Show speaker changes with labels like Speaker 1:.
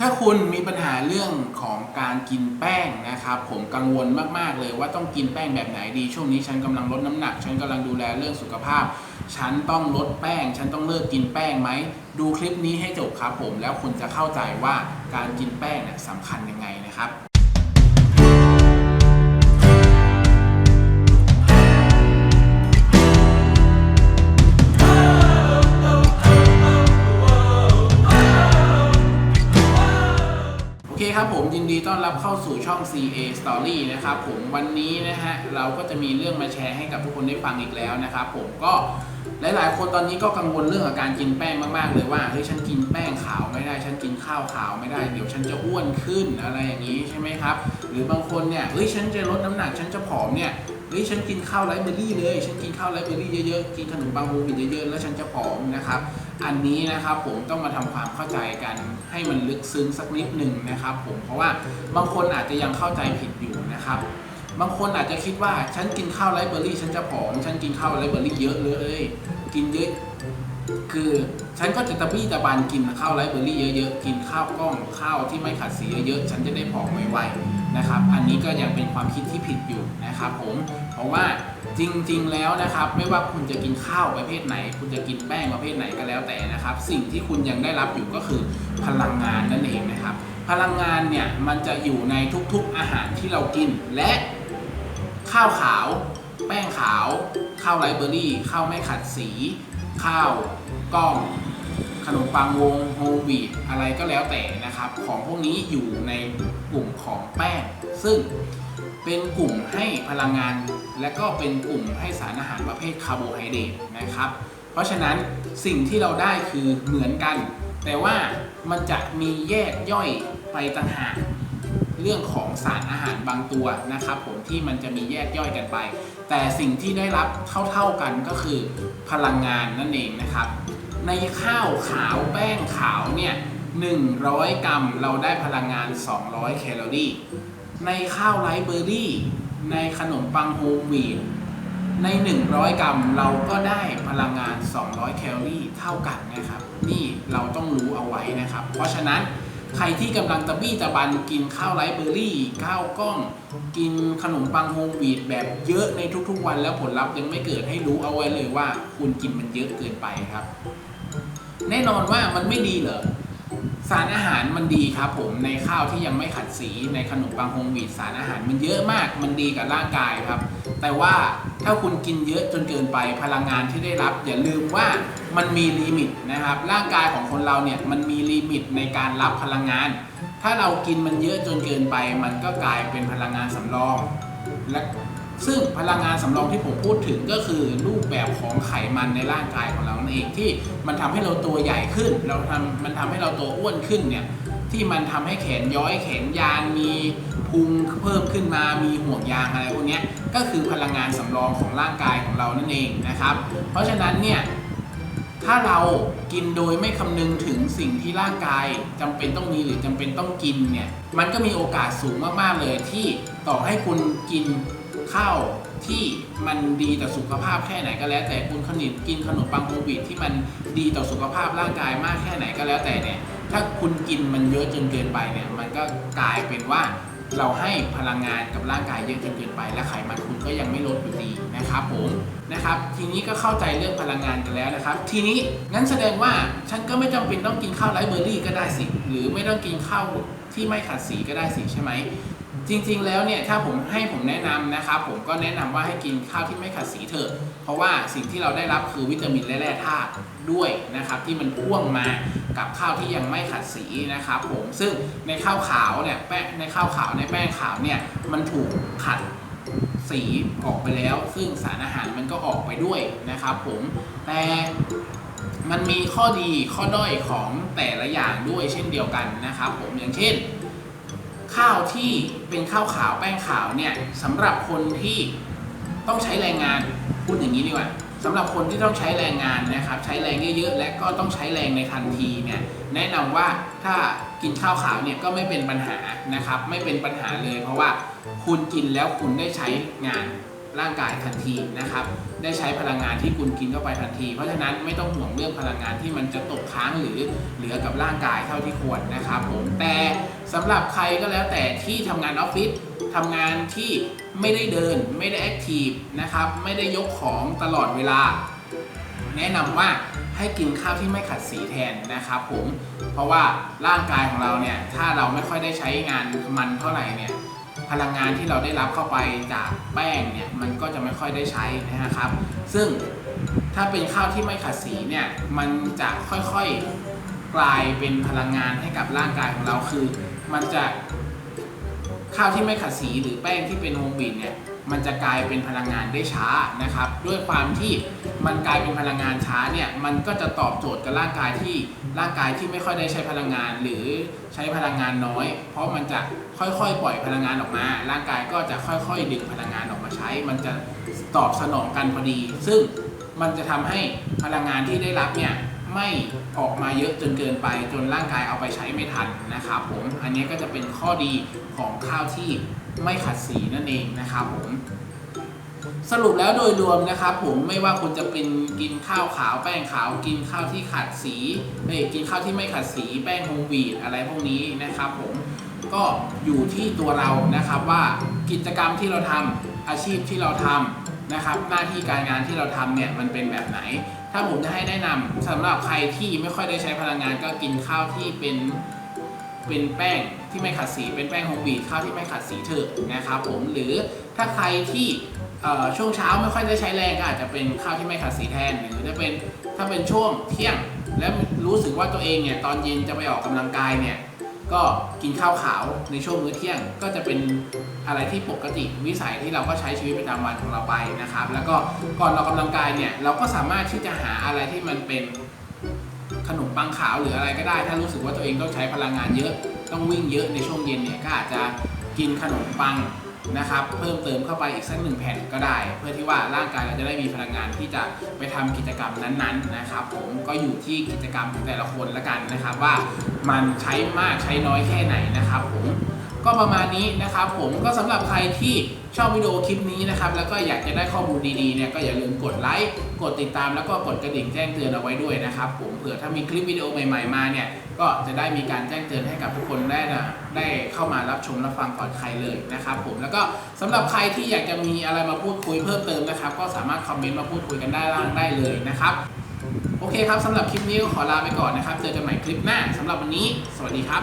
Speaker 1: ถ้าคุณมีปัญหาเรื่องของการกินแป้งนะครับผมกังวลมากๆเลยว่าต้องกินแป้งแบบไหนดี ช่วงนี้ฉันกำลังลดน้ำหนัก ฉันกำลังดูแลเรื่องสุขภาพ ฉันต้องลดแป้ง ฉันต้องเลิกกินแป้งไหม ดูคลิปนี้ให้จบครับผมแล้วคุณจะเข้าใจว่าการกินแป้งเนี่ยสำคัญยังไงนะครับ อเคครับผมยินดีต้อนรับเข้าสู่ช่อง CA Story นะครับผมวันนี้นะฮะเราก็จะมีเรื่องมาแชร์ให้กับทุกคนได้ฟังอีกแล้วนะครับผมก็หลายๆ คนตอนนี้ก็กังวลเรื่องอาการกินแป้งมากๆเลยว่าเฮ้ยฉันกินแป้งขาวไม่ได้ฉันกินข้าวขาวไม่ได้เดี๋ยวฉันจะอ้วนขึ้นอะไรอย่างนี้ใช่ไหมครับ หรือบางคนเนี่ยเฮ้ยฉันจะลดน้ำหนักฉันจะผอมเนี่ย เฮ้ยฉันกินข้าวไรเบอร์รี่เลย ฉันกินข้าวไรเบอร์รี่เยอะๆ กินขนมปังโฮลวีตเยอะๆ แล้วฉันจะผอมนะครับ อันนี้นะครับผมต้องมาทำความเข้าใจกันให้มันลึกซึ้งสักนิดหนึ่งนะครับ ผม เพราะว่าบางคนอาจจะยังเข้าใจผิดอยู่นะครับ บางคนอาจจะคิดว่าฉันกินข้าวไรเบอร์รี่ ฉันจะผอม ฉันกินข้าวไรเบอร์รี่เยอะเลย กินเยอะ คือฉันก็จะตะบี้ตะบันกินข้าวไรเบอร์รี่เยอะๆ กินข้าวกล้องข้าวที่ไม่ขัดสีเยอะๆ ฉันจะได้ผอมไวๆนะครับ อันนี้ก็ยังเป็นความคิดที่ผิดอยู่นะครับผม เพราะว่าจริงๆแล้วนะครับ ไม่ว่าคุณจะกินข้าวประเภทไหน คุณจะกินแป้งประเภทไหนก็แล้วแต่นะครับ สิ่งที่คุณยังได้รับอยู่ก็คือพลังงานนั่นเองนะครับ พลังงานเนี่ยมันจะอยู่ในทุกๆอาหารที่เรากินและข้าวขาว แป้งขาว ข้าวไรเบอร์รี่ ข้าวไม่ขัดสี ข้าวกล้องขนมปังวงโฮลวีตอะไรก็แล้วแต่นะครับ ของพวกนี้อยู่ในกลุ่มของแป้ง ซึ่งเป็นกลุ่มให้พลังงาน และก็เป็นกลุ่มให้สารอาหารประเภทคาร์โบไฮเดรตนะครับ เพราะฉะนั้นสิ่งที่เราได้คือเหมือนกัน แต่ว่ามันจะมีแยกย่อยไปต่างหาก เรื่องของสารอาหารบางตัวนะครับผมที่มันจะมีแยกย่อยกันไป แต่สิ่งที่ได้รับเท่าๆกันก็คือพลังงานนั่นเองนะครับ ในข้าวขาวแป้งขาวเนี่ย100 กรัมเราได้พลังงาน 200 แคลอรี่ ในข้าวไรเบอร์รี่ ในขนมปังโฮมวีตใน 100 กรัมเราก็ได้พลังงาน 200 แคลอรี่เท่ากันนะครับ นี่เราต้องรู้เอาไว้นะครับ เพราะฉะนั้น ใครที่กำลังตะบี้ตะบันกินข้าวไรซ์เบอร์รี่ ข้าวกล้อง กินขนมปังโฮมวีตแบบเยอะในทุกๆวันแล้วผลลัพธ์ยังไม่เกิดให้รู้เอาไว้เลยว่า คุณกินมันเยอะเกินไปครับ แน่นอนว่ามันไม่ดีเหรอ สารอาหารมันดีครับผมในข้าวที่ยังไม่ขัดสีในขนมปังโฮมวีตสารอาหารมันเยอะมากมันดีกับร่างกายครับ แต่ว่าถ้าคุณกินเยอะจนเกินไปพลังงานที่ได้รับ อย่าลืมว่ามันมีลิมิตนะครับ ร่างกายของคนเราเนี่ยมันมีลิมิตในการรับพลังงาน ถ้าเรากินมันเยอะจนเกินไป มันก็กลายเป็นพลังงานสำรอง และ ซึ่งพลังงานสำรองที่ผมพูดถึงก็คือรูปแบบของไขมันในร่างกายของเรานั่นเองที่มันทำให้เราตัวใหญ่ขึ้น เราทำมันทำให้เราตัวอ้วนขึ้นเนี่ยที่มันทำให้แขนย้อยแขนยานมีพุงเพิ่มขึ้นมามีห่วงยางอะไรพวกนี้ก็คือพลังงานสำรองของร่างกายของเรานั่นเองนะครับ เพราะฉะนั้นเนี่ยถ้าเรากินโดยไม่คำนึงถึงสิ่งที่ร่างกายจำเป็นต้องมีหรือจำเป็นต้องกินเนี่ยมันก็มีโอกาสสูงมากๆเลยที่ต่อให้คุณกิน ข้าวที่มันดีต่อสุขภาพแค่ไหนก็แล้วแต่คุณขนิดกินขนมปังโฮลวีตที่มันดีต่อสุขภาพร่างกายมากแค่ไหนก็แล้วแต่เนี่ยถ้าคุณกินมันเยอะจนเกินไปเนี่ยมันก็กลายเป็นว่าเราให้พลังงานกับร่างกายเยอะจนเกินไป และไขมันคุณก็ยังไม่ลดอยู่ดีนะครับผมนะครับ ทีนี้ก็เข้าใจเรื่องพลังงานกันแล้วนะครับ ทีนี้งั้นแสดงว่าฉันก็ไม่จำเป็นต้องกินข้าวไรเบอร์รี่ก็ได้สิ หรือไม่ต้องกินข้าวที่ไม่ขัดสีก็ได้สิใช่ไหม จริงๆ แล้วเนี่ยถ้าผมให้ผมแนะนำนะครับผมก็แนะนำว่าให้กินข้าวที่ไม่ขัดสีเถอะ เพราะว่าสิ่งที่เราได้รับคือวิตามินและแร่ธาตุด้วยนะครับที่มันพ่วงมากับข้าวที่ยังไม่ขัดสีนะครับผมซึ่งในข้าวขาวเนี่ยแป้งในข้าวขาวในแป้งขาวเนี่ยมันถูกขัดสีออกไปแล้ว ซึ่งสารอาหารมันก็ออกไปด้วยนะครับผมแต่มันมีข้อดีข้อด้อยของแต่ละอย่างด้วยเช่นเดียวกันนะครับผมอย่างเช่น ข้าวที่เป็นข้าวขาวแป้งขาวเนี่ยสำหรับคนที่ต้องใช้แรงงานพูดอย่างนี้ดีกว่าสำหรับคนที่ต้องใช้แรงงานนะครับ ใช้แรงเยอะๆและก็ต้องใช้แรงในทันทีเนี่ยแนะนำว่าถ้ากินข้าวขาวเนี่ยก็ไม่เป็นปัญหานะครับ ไม่เป็นปัญหาเลย เพราะว่าคุณกินแล้วคุณได้ใช้งาน ร่างกายทันทีนะครับ ได้ใช้พลังงานที่คุณกินเข้าไปทันที เพราะฉะนั้นไม่ต้องห่วงเรื่องพลังงานที่มันจะตกค้างหรือเหลือกับร่างกายเท่าที่ควรนะครับผมแต่สำหรับใครก็แล้วแต่ที่ทำงานออฟฟิศทำงานที่ไม่ได้เดินไม่ได้แอคทีฟนะครับไม่ได้ยกของตลอดเวลา แนะนำว่าให้กินข้าวที่ไม่ขัดสีแทนนะครับผมเพราะว่าร่างกายของเราเนี่ยถ้าเราไม่ค่อยได้ใช้งานมันเท่าไหร่เนี่ย พลังงานที่เราได้รับเข้าไปจากแป้งเนี่ยมันก็จะไม่ค่อยได้ใช้นะครับ ซึ่งถ้าเป็นข้าวที่ไม่ขัดสีเนี่ยมันจะค่อยๆกลายเป็นพลังงานให้กับร่างกายของเราคือ มันจะข้าวที่ไม่ขัดสีหรือแป้งที่เป็นโฮมบีดเนี่ย มันจะกลายเป็นพลังงานได้ช้านะครับ ด้วยความที่มันกลายเป็นพลังงานช้าเนี่ยมันก็จะตอบโจทย์กับร่างกายที่ร่างกายที่ไม่ค่อยได้ใช้พลังงาน หรือใช้พลังงานน้อย เพราะมันจะค่อยๆ ปล่อยพลังงานออกมา ร่างกายก็จะค่อยๆ ดึงพลังงานออกมาใช้ มันจะตอบสนองกันพอดี ซึ่งมันจะทำให้พลังงานที่ได้รับเนี่ย ไม่ออกมาเยอะจนเกินไปจนร่างกายเอาไปใช้ไม่ทันนะครับผมอันนี้ก็จะเป็นข้อดีของข้าวที่ไม่ขัดสีนั่นเองนะครับผมสรุปแล้วโดยรวมนะครับผมไม่ว่าคุณจะเป็นกินข้าวขาวแป้งขาวกินข้าวที่ขัดสีเอ้กินข้าวที่ไม่ขัดสีแป้งโฮมวีดอะไรพวกนี้นะครับผมก็อยู่ที่ตัวเรานะครับว่ากิจกรรมที่เราทำอาชีพที่เราทำนะครับหน้าที่การงานที่เราทำเนี่ยมันเป็นแบบไหน ถ้าผมจะให้แนะนำสำหรับใครที่ไม่ค่อยได้ใช้พลังงานก็กินข้าวที่เป็นเป็นแป้งที่ไม่ขัดสีเป็นแป้งโฮมวีดข้าวที่ไม่ขัดสีเถอะนะครับผมหรือถ้าใครที่เอ่อช่วงเช้าไม่ค่อยได้ใช้แรงก็อาจจะเป็นข้าวที่ไม่ขัดสีแทน หรือจะเป็นถ้าเป็นช่วงเที่ยง แล้วรู้สึกว่าตัวเองเนี่ยตอนเย็นจะไปออกกำลังกายเนี่ย ก็กินข้าวขาวในช่วงมื้อเที่ยงก็จะเป็นอะไรที่ปกติวิสัยที่เราก็ใช้ชีวิตประจำวันของเราไปนะครับ แล้วก็ก่อนออกกำลังกายเนี่ยเราก็สามารถที่จะหาอะไรที่มันเป็นขนมปังขาวหรืออะไรก็ได้ ถ้ารู้สึกว่าตัวเองต้องใช้พลังงานเยอะต้องวิ่งเยอะในช่วงเย็นเนี่ยก็อาจจะกินขนมปัง นะครับ เพิ่มเติมเข้าไปอีกสักหนึ่งแผ่นก็ได้ เพื่อที่ว่าร่างกายเราจะได้มีพลังงานที่จะไปทำกิจกรรมนั้นๆนะครับ ผมก็อยู่ที่กิจกรรมของแต่ละคนละกันนะครับ ว่ามันใช้มากใช้น้อยแค่ไหนนะครับผม ก็ประมาณนี้นะครับผมก็สำหรับใครที่ชอบวิดีโอคลิปนี้นะครับแล้วก็อยากจะได้ข้อมูลดีๆเนี่ยก็อย่าลืมกดไลค์กดติดตามแล้วก็กดกระดิ่งแจ้งเตือนเอาไว้ด้วยนะครับผมเผื่อถ้ามีคลิปวิดีโอใหม่ๆมาเนี่ยก็จะได้มีการแจ้งเตือนให้กับทุกคนได้นะได้เข้ามารับชมรับฟังก่อนใครเลยนะครับผมแล้วก็สำหรับใครที่อยากจะมีอะไรมาพูดคุยเพิ่มเติมนะครับ ก็สามารถคอมเมนต์มาพูดคุยกันได้ล่างได้เลยนะครับโอเคครับสำหรับคลิปนี้ก็ขอลาไปก่อนนะครับเจอกันใหม่คลิปหน้าสำหรับวันนี้ สวัสดีครับ